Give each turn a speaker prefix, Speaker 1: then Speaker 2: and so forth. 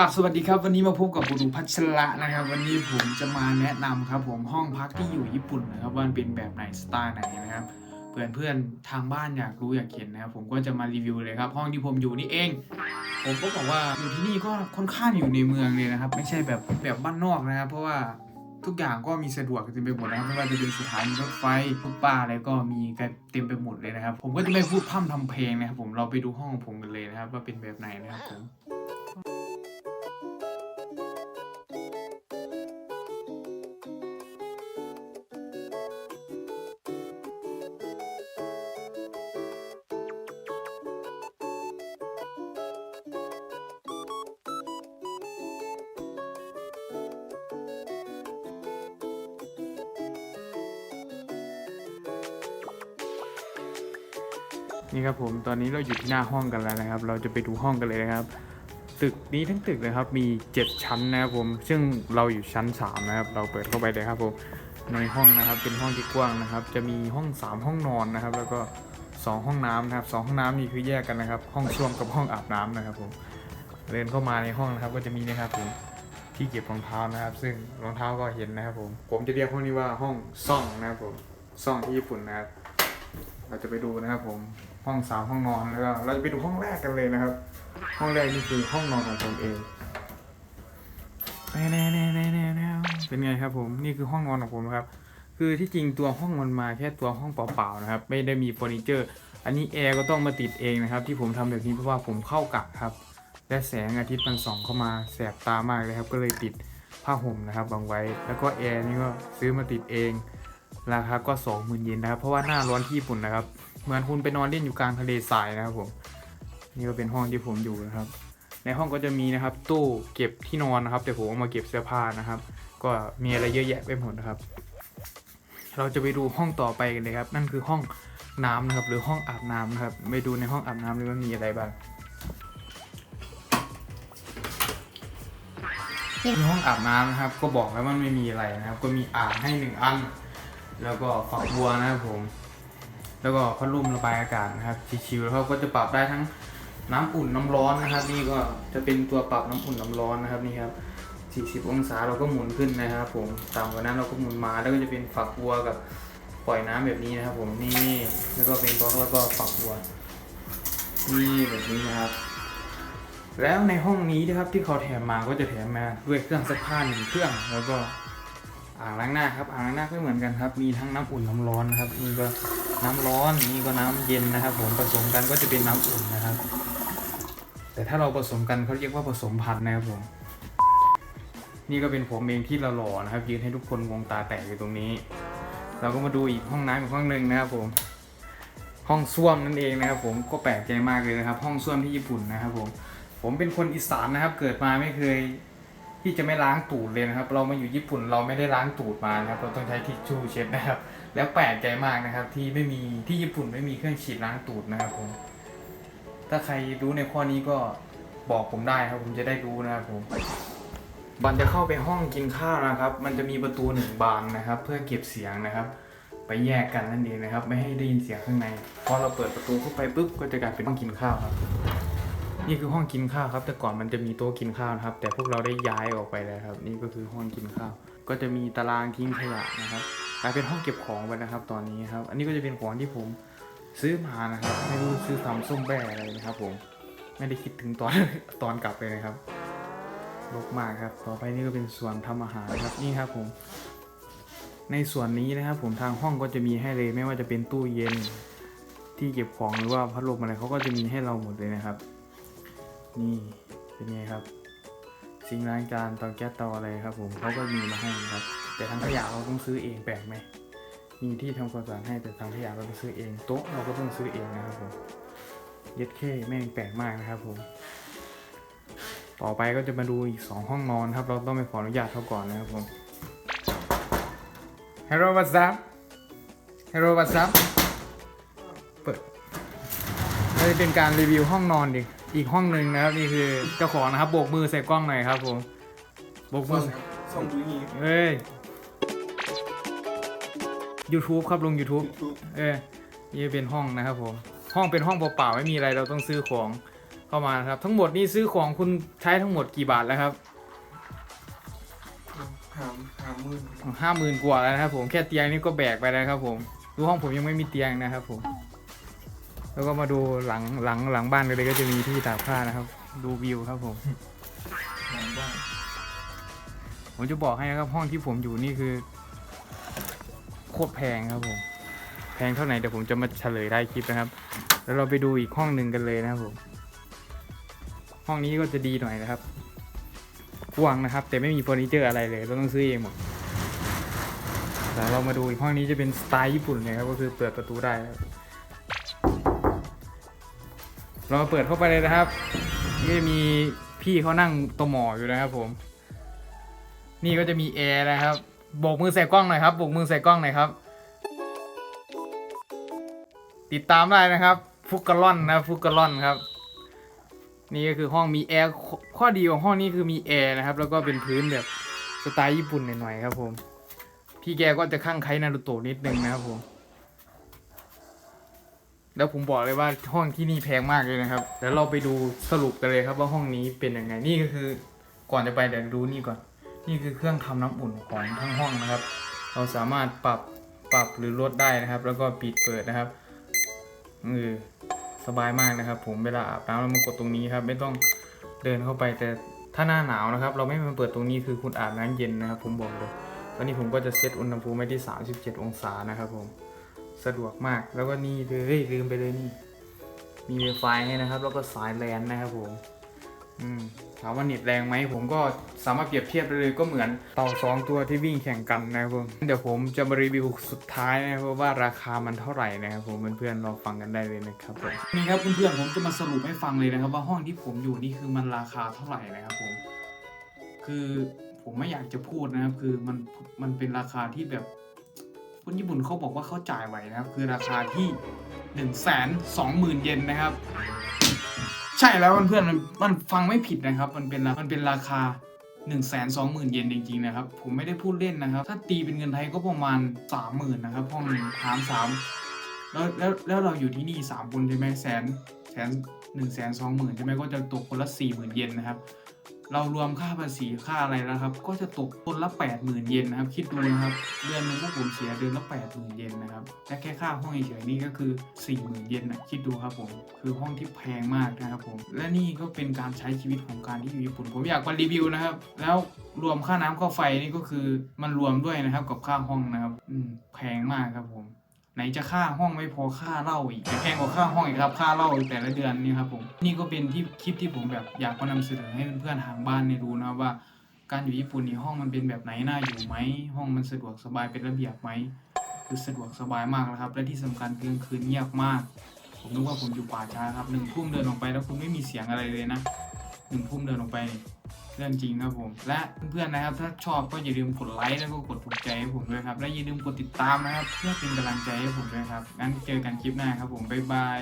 Speaker 1: ราบสวัสดีครับ วันนี้มาพบกับบุรุพัชระนะครับ วันนี้ผมจะมาแนะนำครับ ผมห้องพักที่อยู่ญี่ปุ่นนะครับว่าเป็นแบบไหนสไตล์ไหนนะครับเพื่อนเพื่อนทางบ้านอยากรู้อยากเห็นนะครับผมก็จะมารีวิวเลยครับ ห้องที่ผมอยู่นี่เอง ผมก็บอกว่าอยู่ที่นี่ก็ค่อนข้างอยู่ในเมืองเลยนะครับ ไม่ใช่แบบแบบบ้านนอกนะครับ เพราะว่าทุกอย่างก็มีสะดวกเต็มไปหมดนะครับไม่ว่าจะเป็นสถานีรถไฟทุกป้าอะไรก็มีเต็มไปหมดเลยนะครับ ผมก็จะไม่พูดพร่ำทำเพลงนะครับ ผมเราไปดูห้องของผมกันเลยนะครับ ว่าเป็นแบบไหนนะครับผม นี่ครับผมตอนนี้เราอยู่ที่หน้าห้องกันแล้วนะครับ เราจะไปดูห้องกันเลยนะครับ ตึกนี้ทั้งตึกนะครับมี 7 ชั้นนะครับผมซึ่งเราอยู่ชั้น 3 นะครับ เราเปิดเข้าไปเลยครับผมในห้องนะครับเป็นห้องที่กว้างนะครับ จะมีห้อง 3 ห้องนอนนะครับ แล้วก็ 2 ห้องน้ำนะครับสองห้องน้ำนี่คือแยกกันนะครับ ห้องส้วมกับห้องอาบน้ำนะครับผมเดินเข้ามาในห้องนะครับ ก็จะมีนะครับผมที่เก็บรองเท้านะครับ ซึ่งรองเท้าก็เห็นนะครับผมผมจะเรียกห้องนี้ว่าห้องซ่องนะครับผมซ่องที่ญี่ปุ่นนะครับ เราจะไปดูนะครับผม ห้องสามห้องนอนแล้วเราจะไปดูห้องแรกกันเลยนะครับ ห้องแรกนี่คือห้องนอนของผมเองแน่แน่แน่แน่แน่แน่เป็นไงครับผมนี่คือห้องนอนของผมครับ คือที่จริงตัวห้องมันมาแค่ตัวห้องเปล่าๆนะครับ ไม่ได้มีเฟอร์นิเจอร์ อันนี้แอร์ก็ต้องมาติดเองนะครับ ที่ผมทำแบบนี้เพราะว่าผมเข้ากะครับ และแสงอาทิตย์มันส่องเข้ามาแสบตามากเลยครับ ก็เลยติดผ้าห่มนะครับวางไว้ แล้วก็แอร์นี่ก็ซื้อมาติดเองราคาก็สองหมื่นเยนนะครับ เพราะว่าหน้าร้อนที่ญี่ปุ่นนะครับ เหมือนคุณไปนอนเล่นอยู่กลางทะเลทรายนะครับผมนี่ก็เป็นห้องที่ผมอยู่นะครับ ในห้องก็จะมีนะครับ ตู้เก็บที่นอนนะครับแต่ผมเอามาเก็บเสื้อผ้านะครับ ก็มีอะไรเยอะแยะไปหมดนะครับ เราจะไปดูห้องต่อไปกันเลยครับ นั่นคือห้องน้ำนะครับ หรือห้องอาบน้ำนะครับไปดูในห้องอาบน้ำเลยว่ามีอะไรบ้างที่ห้องอาบน้ำนะครับ ก็บอกแล้วว่าไม่มีอะไรนะครับ ก็มีอ่างให้หนึ่งอัน แล้วก็ฝักบัวนะครับผม แล้วก็พัดลมระบายอากาศนะครับชิวๆแล้วเขาก็จะปรับได้ทั้งน้ำอุ่นน้ำร้อนนะครับ นี่ก็จะเป็นตัวปรับน้ำอุ่นน้ำร้อนนะครับนี่ครับ 40 องศาเราก็หมุนขึ้นนะครับ ผมต่ำกว่านั้นเราก็หมุนมาแล้วก็จะเป็นฝักบัวกับปล่อยน้ำแบบนี้นะครับ ผมนี่แล้วก็เป็นบล็อกแล้วก็ฝักบัวนี่แบบนี้นะครับแล้วในห้องนี้นะครับที่เขาแถมมาก็จะแถมมาด้วยเครื่องซักผ้าหนึ่งเครื่องแล้วก็ อ่างล้างหน้าครับอ่างล้างหน้าก็เหมือนกันครับ มีทั้งน้ำอุ่นน้ำร้อนนะครับนี่ก็น้ำร้อนนี่ก็น้ำเย็นนะครับ ผมผสมกันก็จะเป็นน้ำอุ่นนะครับ แต่ถ้าเราผสมกันเขาเรียกว่าผสมพันธุ์นะครับผมนี่ก็เป็นผมเองที่เราหล่อนะครับยืนให้ทุกคนงงตาแตกอยู่ตรงนี้ เราก็มาดูอีกห้องน้ำอีกห้องหนึ่งนะครับผม ห้องส้วมนั่นเองนะครับ ผมก็แปลกใจมากเลยนะครับ ห้องส้วมที่ญี่ปุ่นนะครับ ผม ผมเป็นคนอีสานนะครับ เกิดมาไม่เคย ที่จะไม่ล้างตูดเลยนะครับ เรามาอยู่ญี่ปุ่นเราไม่ได้ล้างตูดมานะครับ เราต้องใช้ทิชชู่เช็ดนะครับ แล้วแปลกใจมากนะครับ ที่ไม่มีที่ญี่ปุ่นไม่มีเครื่องฉีดล้างตูดนะครับผม ถ้าใครรู้ในข้อนี้ก็บอกผมได้ครับ ผมจะได้รู้นะครับผมบันจะเข้าไปห้องกินข้าวนะครับ มันจะมีประตูหนึ่งบานนะครับ เพื่อเก็บเสียงนะครับ ไปแยกกันนั่นเองนะครับ ไม่ให้ได้ยินเสียงข้างใน พอเราเปิดประตูเข้าไปปุ๊บก็จะกลายเป็นห้องกินข้าวครับ นี่คือห้องกินข้าวครับ แต่ก่อนมันจะมีโต๊ะกินข้าวนะครับ แต่พวกเราได้ย้ายออกไปแล้วครับ นี่ก็คือห้องกินข้าว ก็จะมีตารางทิ้งขยะนะครับกลายเป็นห้องเก็บของไปนะครับ ตอนนี้ครับ อันนี้ก็จะเป็นของที่ผมซื้อมานะครับ ไม่รู้ซื้อทำส้มแบ่อะไรนะครับ ผม ไม่ได้คิดถึงตอนตอนกลับเลยนะครับรกมากครับ ต่อไปนี่ก็เป็นส่วนทำอาหารครับ นี่ครับผม ในส่วนนี้นะครับ ผมทางห้องก็จะมีให้เลย ไม่ว่าจะเป็นตู้เย็นที่เก็บของหรือว่าพัดลมอะไรเขาก็จะมีให้เราหมดเลยนะครับ นี่เป็นไงครับซิงค์ล้างจานเตาแก๊สเตาอะไรครับ ผมเขาก็มีมาให้นะครับ แต่ทางขยะเราต้องซื้อเองแปลกไหมมีที่ทำความสะอาดให้แต่ทางขยะเราต้องซื้อเองโต๊ะเราก็ต้องซื้อเองนะครับผมเย็ดเข้แม่งแปลกมากนะครับผมต่อไปก็จะมาดูอีกสองห้องนอนครับ เราต้องไปขออนุญาตเขาก่อนนะครับผม Hello what's up Hello what's up เปิดนี่เป็นการรีวิวห้องนอนดิ อีกห้องหนึ่งนะครับนี่คือเจ้าของนะครับโบกมือใส่กล้องหน่อยครับผมโบกมือ
Speaker 2: ส่งดูนี่
Speaker 1: เอ้ย YouTube ครับลง YouTube
Speaker 2: ทุก
Speaker 1: เออนี่เป็นห้องนะครับผม ห้องเป็นห้องเปล่าๆไม่มีอะไรเราต้องซื้อของเข้ามานะครับ ทั้งหมดนี่ซื้อของคุณใช้ทั้งหมดกี่บาทแล้วครับ
Speaker 2: หามหามมือ
Speaker 1: ห้าหมื่นกว่าแล้วนะครับผมแค่เตียงนี่ก็แบกไปแล้วครับผมดูห้องผมยังไม่มีเตียงนะครับผม แล้วก็มาดูหลังหลังหลังบ้านเลยก็จะมีที่ตากผ้านะครับ ดูวิวครับผม
Speaker 2: หลังบ้าน
Speaker 1: ผมจะบอกให้นะครับห้องที่ผมอยู่นี่คือโคตรแพงครับผมแพงเท่าไหร่เดี๋ยวผมจะมาเฉลยได้คลิปนะครับ แล้วเราไปดูอีกห้องหนึ่งกันเลยนะครับผมห้องนี้ก็จะดีหน่อยนะครับกว้างนะครับ แต่ไม่มีเฟอร์นิเจอร์อะไรเลยเราต้องซื้อเองหมดแต่เรามาดูอีกห้องนี้จะเป็นสไตล์ญี่ปุ่นเลยครับก็คือเปิดประตูได้ครับ เรามาเปิดเข้าไปเลยนะครับนี่มีพี่เขานั่งตัวหมออยู่นะครับผม นี่ก็จะมีแอร์นะครับโบกมือใส่กล้องหน่อยครับโบกมือใส่กล้องหน่อยครับ ติดตามได้นะครับ ฟุกกะลอนนะฟุกกะลอนครับ นี่ก็คือห้องมีแอร์ข้อดีของห้องนี้คือมีแอร์นะครับ แล้วก็เป็นพื้นแบบสไตล์ญี่ปุ่นหน่อยๆครับผม พี่แกก็จะข้างไคนารูโตะนิดนึงนะครับผม แล้วผมบอกเลยว่าห้องที่นี่แพงมากเลยนะครับเดี๋ยวเราไปดูสรุปกันเลยครับว่าห้องนี้เป็นยังไงนี่ก็คือก่อนจะไปเดี๋ยวดูนี่ก่อน นี่คือเครื่องทำน้ำอุ่นของทั้งห้องนะครับ เราสามารถปรับปรับหรือลดได้นะครับ แล้วก็ปิดเปิดนะครับเออสบายมากนะครับ ผมเวลาอาบน้ำเรามากดตรงนี้ครับ ไม่ต้องเดินเข้าไปแต่ถ้าหน้าหนาวนะครับ เราไม่มาเปิดตรงนี้คือคุณอาบน้ำเย็นนะครับ ผมบอกเลยตอนนี้ผมก็จะเซตอุณหภูมิไว้ที่ 37 องศานะครับผม สะดวกมาก แล้วก็นี่เลยลืมไปเลยนี่ มีไวไฟให้นะครับ แล้วก็สายแลนนะครับผมอืมถามว่าเน็ตแรงไหมผมก็สามารถเปรียบเทียบได้เลยก็เหมือนเต่าสองตัวที่วิ่งแข่งกันนะครับผมเดี๋ยวผมจะมารีวิวสุดท้ายนะครับว่าราคามันเท่าไหร่นะครับผมเพื่อนๆลองฟังกันได้เลยนะครับผมนี่ครับเพื่อนๆผมจะมาสรุปให้ฟังเลยนะครับว่าห้องที่ผมอยู่นี่คือมันราคาเท่าไหร่นะครับผมคือผมไม่อยากจะพูดนะครับคือมันมันเป็นราคาที่แบบ คนญี่ปุ่นเขาบอกว่าเขาจ่ายไหวนะครับ คือราคาที่หนึ่งแสนสองหมื่นเยนนะครับ ใช่แล้วเพื่อนๆมันมันฟังไม่ผิดนะครับ มันเป็นรามันเป็นราคา1นึ่งแสนสองหมื่นเยนจริงๆนะครับ ผมไม่ได้พูดเล่นนะครับ ถ้าตีเป็นเงินไทยก็ประมาณสามหมื่นนะครับห้องหนึ่งหารสามแล้วแล้วแล้วเราอยู่ที่นี่สามคนใช่ไหมแสนแสนหนึ่งแสนสองหมื่นใช่ไหมก็จะตกคนละสี่หมื่นเยนนะครับ เรารวมค่าภาษีค่าอะไรแล้วครับ ก็จะตกคนละแปดหมื่นเยนนะครับ คิดดูนะครับ เดือนนึงพวกผมเสียเดือนละแปดหมื่นเยนนะครับ และแค่ค่าห้องเฉยๆนี่ก็คือสี่หมื่นเยนนะคิดดูครับผม คือห้องที่แพงมากนะครับผม และนี่ก็เป็นการใช้ชีวิตของการที่อยู่ญี่ปุ่น ผมอยากมารีวิวนะครับ แล้วรวมค่าน้ำค่าไฟนี่ก็คือมันรวมด้วยนะครับกับค่าห้องนะครับ อืม แพงมากครับผม ไหนจะค่าห้องไม่พอค่าเหล้าอีกแพงกว่าค่าห้องอีกครับค่าเหล้าแต่ละเดือนนี่ครับผมนี่ก็เป็นที่คลิปที่ผมแบบอยากมานำเสนอให้เพื่อนๆทางบ้านได้รู้นะครับว่า การอยู่ญี่ปุ่นนี่ห้องมันเป็นแบบไหนน่าอยู่ไหมห้องมันสะดวกสบายเป็นระเบียบไหมคือสะดวกสบายมากนะครับ และที่สำคัญคือกลางคืนเงียบมาก ผมนึกว่าผมอยู่ป่าช้าครับหนึ่งทุ่มเดินออกไปแล้วคุณไม่มีเสียงอะไรเลยนะหนึ่งทุ่มเดินออกไป เรื่องจริงครับผม และเพื่อนๆนะครับ ถ้าชอบก็อย่าลืมกดไลค์แล้วก็กดถูกใจให้ผมด้วยครับ และอย่าลืมกดติดตามนะครับ เพื่อเป็นกำลังใจให้ผมด้วยครับงั้นเจอกันคลิปหน้าครับผมบ๊ายบาย